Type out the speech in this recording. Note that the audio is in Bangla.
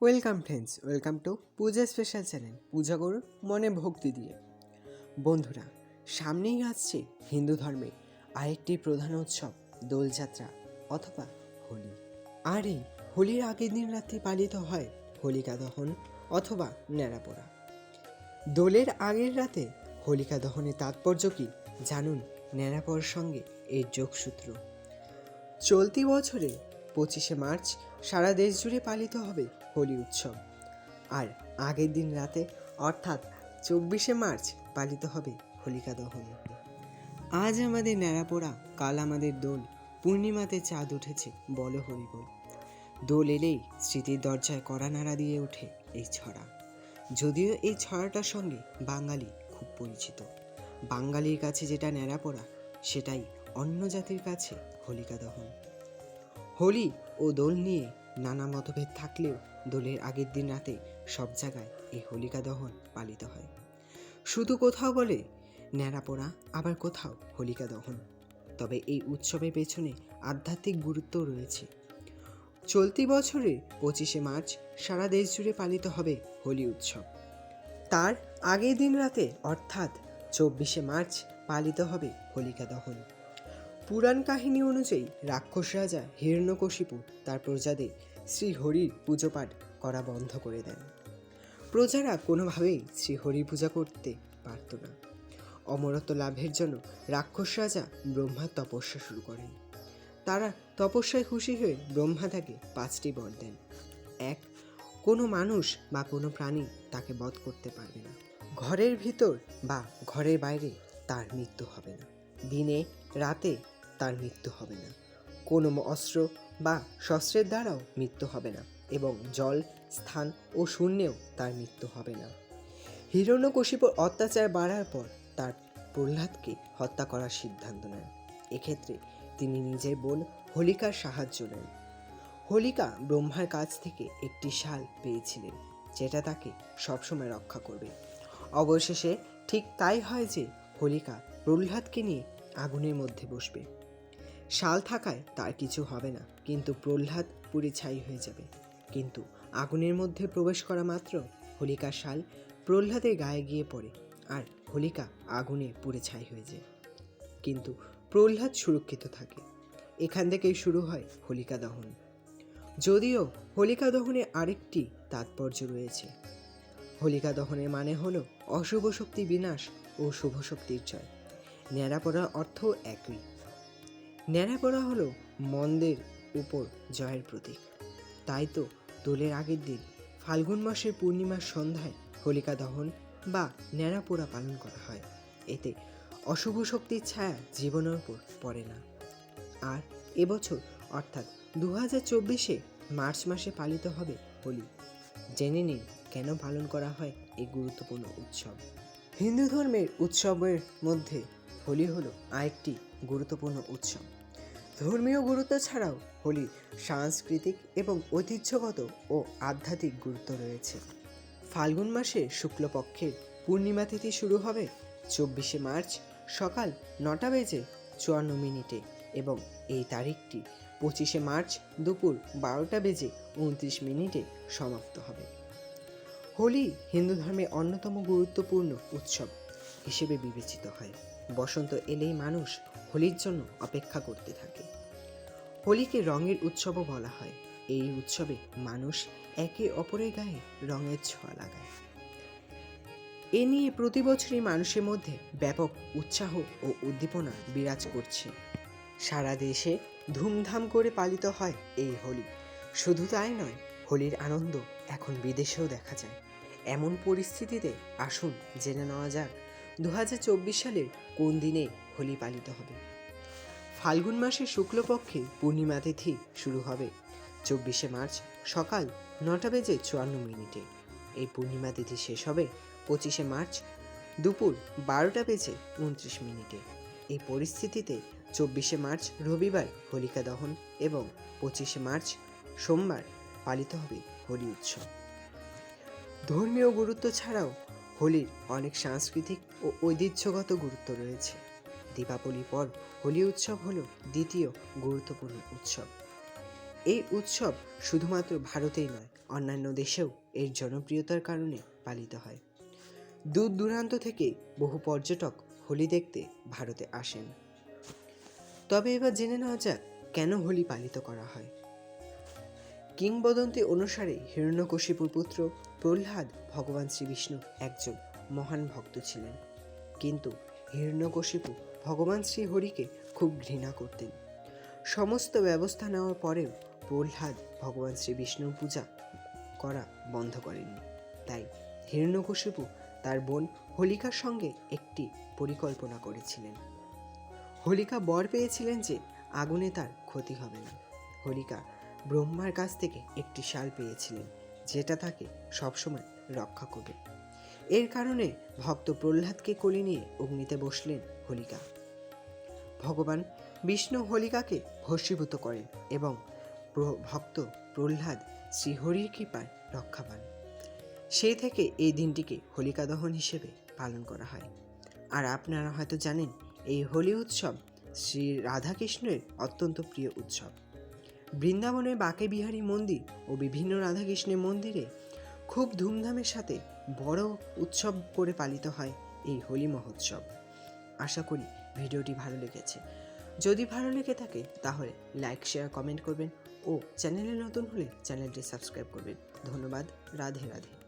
Welcome friends welcome to Puja special channel পূজা করুন মনে ভক্তি দিয়ে। বন্ধুরা, সামনেই আসছে হিন্দু ধর্মের আরেকটি প্রধান উৎসব, দোলযাত্রা অথবা হোলি। আর এই হোলির আগের দিন রাত্রি পালিত হয় হোলিকা দহন অথবা ন্যাড়াপোড়া দোলের আগের রাতে হোলিকা দহনের তাৎপর্য কি জানুন ন্যাড়াপোড়ার সঙ্গে এর যোগসূত্র। চলতি বছরে পঁচিশে মার্চ সারা দেশ জুড়ে পালিত হবে হোলি উৎসব। আর আগের দিন রাতে অর্থাৎ চব্বিশে মার্চ পালিত হবে হোলিকা দহন। আজ আমাদের ন্যাড়াপোড়া কাল আমাদের দোল, পূর্ণিমাতে চাঁদ উঠেছে, বলো হরিবল। দোল এলেই স্মৃতির দরজায় কড়া নাড়া দিয়ে ওঠে এই ছড়া। যদিও এই ছড়াটার সঙ্গে বাঙালি খুব পরিচিত। বাঙালির কাছে যেটা ন্যাড়াপোড়া সেটাই অন্য জাতির কাছে হোলিকা দহন। হোলি ও দোল নিয়ে নানা মতভেদ থাকলেও দোলের আগের দিন রাতে সব জায়গায় এই হোলিকা দহন পালিত হয়। শুধু কোথাও বলে, ন্যাড়াপোড়া আবার কোথাও হোলিকা দহন। তবে এই উৎসবের পেছনে আধ্যাত্মিক গুরুত্ব রয়েছে। চলতি বছরে পঁচিশে মার্চ সারা দেশ জুড়ে পালিত হবে হোলি উৎসব। তার আগের দিন রাতে অর্থাৎ চব্বিশে মার্চ পালিত হবে হোলিকা দহন। পুরাণ কাহিনী অনুযায়ী রাক্ষস রাজা হিরণ্যকশিপু তার প্রজাদের শ্রী হরির পুজো পাঠ করা বন্ধ করে দেন। প্রজারা কোনোভাবেই শ্রী হরির পূজা করতে পারত না। অমরত্ব লাভের জন্য রাক্ষস রাজা ব্রহ্মার তপস্যা শুরু করেন। তারা তপস্যায় খুশি হয়ে ব্রহ্মা তাকে পাঁচটি বর দেন। এক, কোনো মানুষ বা কোনো প্রাণী তাকে বধ করতে পারবে না। ঘরের ভিতর বা ঘরের বাইরে তার মৃত্যু হবে না। দিনে, রাতে তার মৃত্যু হবে না। কোনো অস্ত্র বা শস্ত্রের দ্বারাও মৃত্যু হবে না এবং জল, স্থান ও শূন্যেও তার মৃত্যু হবে না। হিরণ্যকশিপুর অত্যাচার বাড়ার পর তার প্রহ্লাদকে হত্যা করার সিদ্ধান্ত নেন। এক্ষেত্রে তিনি নিজের বোন হোলিকার সাহায্য নেন। হোলিকা ব্রহ্মার কাছ থেকে একটি শাল পেয়েছিলেন, যেটা তাকে সবসময় রক্ষা করবে। অবশেষে ঠিক তাই হয় যে হোলিকা প্রহ্লাদকে নিয়ে আগুনের মধ্যে বসবে। শাল থাকায় তার কিছু হবে না, কিন্তু প্রহ্লাদ পুড়ে ছাই হয়ে যাবে। কিন্তু আগুনের মধ্যে প্রবেশ করা মাত্র হোলিকার শাল প্রহ্লাদের গায়ে গিয়ে পড়ে আর হোলিকা আগুনে পুড়ে ছাই হয়ে যায়। কিন্তু প্রহ্লাদ সুরক্ষিত থাকে। এখান থেকেই শুরু হয় হোলিকা দহন। যদিও হোলিকা দহনে আরেকটি তাৎপর্য রয়েছে। হোলিকা দহনের মানে হলো অশুভ শক্তি বিনাশ ও শুভ শক্তির জয়। ন্যাড়া পড়ার অর্থ একই। ন্যাড়া পড়া হলো মন্দের উপর জয়ের প্রতীক। তাই তো দোলের আগের দিন ফাল্গুন মাসের পূর্ণিমার সন্ধ্যায় হোলিকা দহন বা ন্যাড়া পোড়া পালন করা হয়। এতে অশুভ শক্তির ছায়া জীবনের উপর পড়ে না। আর এবছর অর্থাৎ দু হাজার চব্বিশে মার্চ মাসে পালিত হবে হোলি। জেনে নিন কেন পালন করা হয় এই গুরুত্বপূর্ণ উৎসব। হিন্দু ধর্মের উৎসবের মধ্যে হোলি হলো আরেকটি গুরুত্বপূর্ণ উৎসব। ধর্মীয় গুরুত্ব ছাড়াও হোলির সাংস্কৃতিক এবং ঐতিহ্যগত ও আধ্যাত্মিক গুরুত্ব রয়েছে। ফাল্গুন মাসে শুক্লপক্ষের পূর্ণিমা তিথি শুরু হবে চব্বিশে মার্চ সকাল নটা বেজে চুয়ান্ন মিনিটে এবং এই তারিখটি পঁচিশে মার্চ দুপুর বারোটা বেজে উনত্রিশ মিনিটে সমাপ্ত হবে। হোলি হিন্দু ধর্মের অন্যতম গুরুত্বপূর্ণ উৎসব হিসেবে বিবেচিত হয়। বসন্ত এলেই মানুষ হোলির জন্য অপেক্ষা করতে থাকে। হোলিকে রঙের উৎসবও বলা হয়। এই উৎসবে মানুষ একে অপরের গায়ে রঙের ছোঁয়া লাগায়। এ নিয়ে প্রতি বছরই মানুষের মধ্যে ব্যাপক উৎসাহ ও উদ্দীপনা বিরাজ করছে। সারা দেশে ধুমধাম করে পালিত হয় এই হোলি। শুধু তাই নয়, হোলির আনন্দ এখন বিদেশেও দেখা যায়। এমন পরিস্থিতিতে আসুন জেনে নেওয়া যাক দু হাজার চব্বিশ সালের কোন দিনে হোলি পালিত হবে। ফাল্গুন মাসের শুক্লপক্ষে পূর্ণিমা তিথি শুরু হবে। চব্বিশে মার্চ সকাল নটা বেজে চুয়ান্ন মিনিটে। এই পূর্ণিমা তিথি শেষ হবে পঁচিশে মার্চ দুপুর বারোটা বেজে উনত্রিশ মিনিটে। এই পরিস্থিতিতে চব্বিশে মার্চ রবিবার হোলিকা দহন এবং পঁচিশে মার্চ সোমবার পালিত হবে হোলি উৎসব। ধর্মীয় গুরুত্ব ছাড়াও হোলির অনেক সাংস্কৃতিক ও ঐতিহ্যগত গুরুত্ব রয়েছে। দীপাবলি পর হোলি উৎসব হলো দ্বিতীয় গুরুত্বপূর্ণ উৎসব। এই উৎসব শুধুমাত্র ভারতেই নয়, অন্যান্য দেশেও এর জনপ্রিয়তার কারণে পালিত হয়। দূর দূরান্ত থেকে বহু পর্যটক হোলি দেখতে ভারতে আসেন। তবে এবার জেনে নেওয়া যাক, কেন হোলি পালিত করা হয়? কিংবদন্তি অনুসারে হিরণ্যকশিপুর পুত্র প্রহ্লাদ ভগবান শ্রীবিষ্ণু একজন মহান ভক্ত ছিলেন। কিন্তু হিরণ্যকশিপু ভগবান শ্রীহরিকে খুব ঘৃণা করতেন। সমস্ত ব্যবস্থা নেওয়ার পরেও প্রহ্লাদ ভগবান শ্রীবিষ্ণুর পূজা করা বন্ধ করেননি। তাই হিরণ্যকশিপু তার বোন হোলিকার সঙ্গে একটি পরিকল্পনা করেছিলেন। হোলিকা বর পেয়েছিলেন যে আগুনে তার ক্ষতি হবে না। হোলিকা ব্রহ্মার কাছ থেকে একটি শাল পেয়েছিলেন, যেটা তাকে সবসময় রক্ষা করবে। এর কারণে ভক্ত প্রহ্লাদকে কোলে নিয়ে অগ্নিতে বসলেন হোলিকা। ভগবান বিষ্ণু হোলিকাকে ভস্মীভূত করেন এবং ভক্ত প্রহ্লাদ শ্রীহরির কৃপায় রক্ষা পান সেই থেকে এই দিনটিকে হোলিকা দহন হিসেবে পালন করা হয়। আর আপনারা হয়তো জানেন, এই হোলি উৎসব শ্রী রাধাকৃষ্ণের অত্যন্ত প্রিয় উৎসব। বৃন্দাবনের বাকে বিহারী মন্দির ও বিভিন্ন রাধাকৃষ্ণের মন্দিরে খুব ধুমধামের সাথে বড় উৎসব করে পালিত হয় এই হোলি মহোৎসব। আশা করি ভিডিওটি ভালো লেগেছে। যদি ভালো লেগে থাকে, তাহলে লাইক শেয়ার কমেন্ট করবেন ও চ্যানেলে নতুন হলে চ্যানেলটি সাবস্ক্রাইব করবেন। ধন্যবাদ, রাধে রাধে।